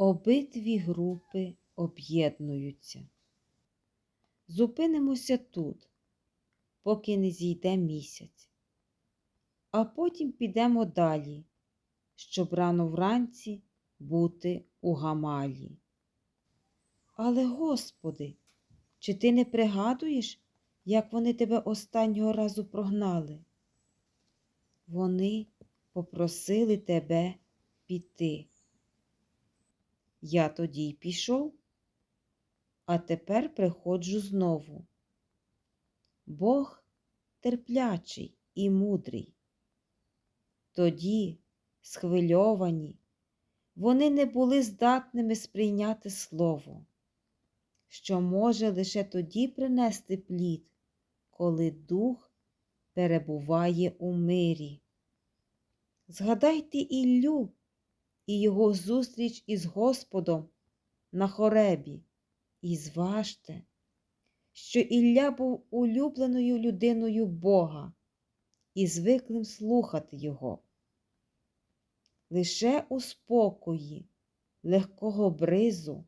Обидві групи об'єднуються. Зупинимося тут, поки не зійде місяць, а потім підемо далі, щоб рано вранці бути у Гамалі. Але, Господи, чи ти не пригадуєш, як вони тебе останнього разу прогнали? Вони попросили тебе піти. Я тоді й пішов, а тепер приходжу знову. Бог терплячий і мудрий. Тоді, схвильовані, вони не були здатними сприйняти слово, що може лише тоді принести плід, коли дух перебуває у мирі. Згадайте Іллю і його зустріч із Господом на хоребі, і зважте, що Ілля був улюбленою людиною Бога і звиклим слухати Його. Лише у спокої, легкого бризу,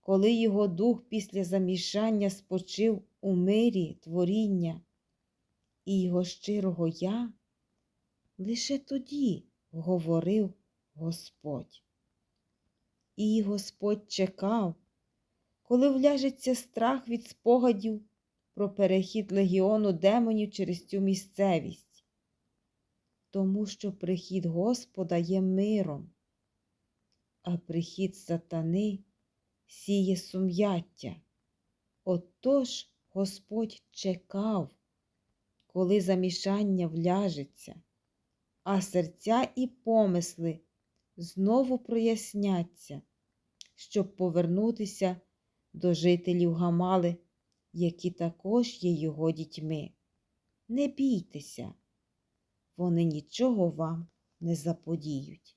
коли його дух після замішання спочив у мирі творіння і його щирого я, лише тоді говорив Господь. І Господь чекав, коли вляжеться страх від спогадів про перехід легіону демонів через цю місцевість, тому що прихід Господа є миром, а прихід сатани сіє сум'яття. Отож Господь чекав, коли замішання вляжеться, а серця і помисли знову проясняться, щоб повернутися до жителів Гамали, які також є його дітьми. Не бійтеся, вони нічого вам не заподіють.